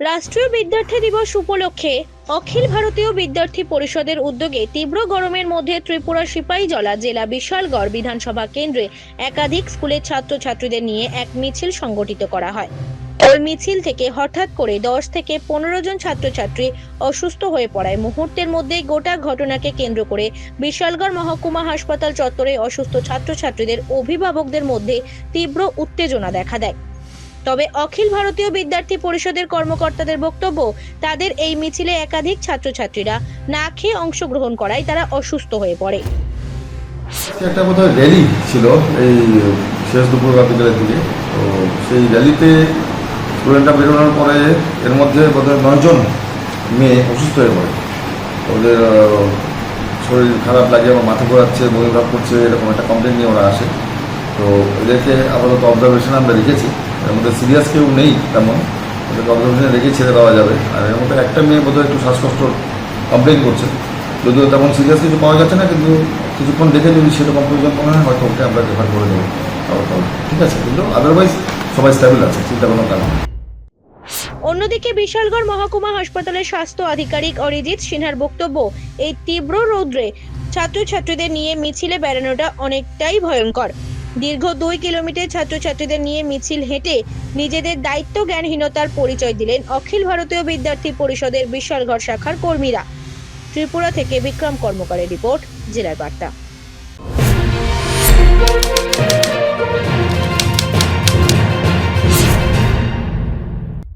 রাষ্ট্রীয় বিদ্যার্থী দিবস উপলক্ষে অখিল ভারতীয় বিদ্যার্থী পরিষদের উদ্যোগে তীব্র গরমের মধ্যে ত্রিপুরা সিপাহীজলা জেলা বিশালগড় বিধানসভা কেন্দ্রে একাধিক স্কুলের ছাত্রছাত্রীদের নিয়ে এক মিছিল সংগঠিত করা হয়। ওই মিছিল থেকে হঠাৎ করে দশ থেকে পনেরো জন ছাত্রছাত্রী অসুস্থ হয়ে পড়ায়। মুহূর্তের মধ্যেই গোটা ঘটনাকে কেন্দ্র করে বিশালগড় মহকুমা হাসপাতাল চত্বরে অসুস্থ ছাত্রছাত্রীদের অভিভাবকদের মধ্যে তীব্র উত্তেজনা দেখা দেয়। তবে অখিল ভারতীয় বিদ্যার্থী পরিষদের কর্মকর্তাদের বক্তব্য, তাদের এই মিছিলে একাধিক ছাত্রছাত্রীরা না খেয়ে অংশগ্রহণ করায় তারা অসুস্থ হয়ে পড়ে। একটা বোধহয় র্যালি ছিল এই শেষ দুপুর বা দিকে। তো সেই র্যালিতে স্টুডেন্টরা বেরোনোর পরে এর মধ্যে বোধহয় নয়জন মেয়ে অসুস্থ হয়ে পড়ে। ওদের শরীর খারাপ লাগে বা মাথা ঘোরাচ্ছে, বমি ভাব করছে, এরকম একটা কমপ্লেন নিয়ে ওরা আসে। তো এদেরকে আপাতত অবজারভেশনে আমরা রেখেছি এর মধ্যে সিরিয়াস কেউ নেই তেমন। ওদেরকে অবজারভেশনে রেখে ছেড়ে দেওয়া যাবে। আর এর মধ্যে একটা মেয়ে বোধহয় একটু শ্বাসকষ্টর কমপ্লেন করছে। যদিও তেমন সিরিয়াস কিছু পাওয়া যাচ্ছে না, কিন্তু কিছুক্ষণ দেখে যদি সেরকম প্রয়োজন মনে হয়, হয়তো ওকে আমরা রেফার করে দেবো। ঠিক আছে, কিন্তু আদারওয়াইজ সবাই স্টেবল আছে, চিন্তা কোনো কারণ অন্যদিকে বিশালগড় মহকুমা হাসপাতালের স্বাস্থ্য আধিকারিক অরিজিৎ সিনহার বক্তব্য, এই তীব্র রৌদ্রে ছাত্রছাত্রীদের নিয়ে মিছিলে বেড়ানোটা অনেকটাই ভয়ঙ্কর। দীর্ঘ দুই কিলোমিটার ছাত্রছাত্রীদের নিয়ে মিছিল হেঁটে নিজেদের দায়িত্ব জ্ঞানহীনতার পরিচয় দিলেন অখিল ভারতীয় বিদ্যার্থী পরিষদের বিশালগড় শাখার কর্মীরা। ত্রিপুরা থেকে বিক্রম কর্মকারের রিপোর্ট জেলার বার্তা।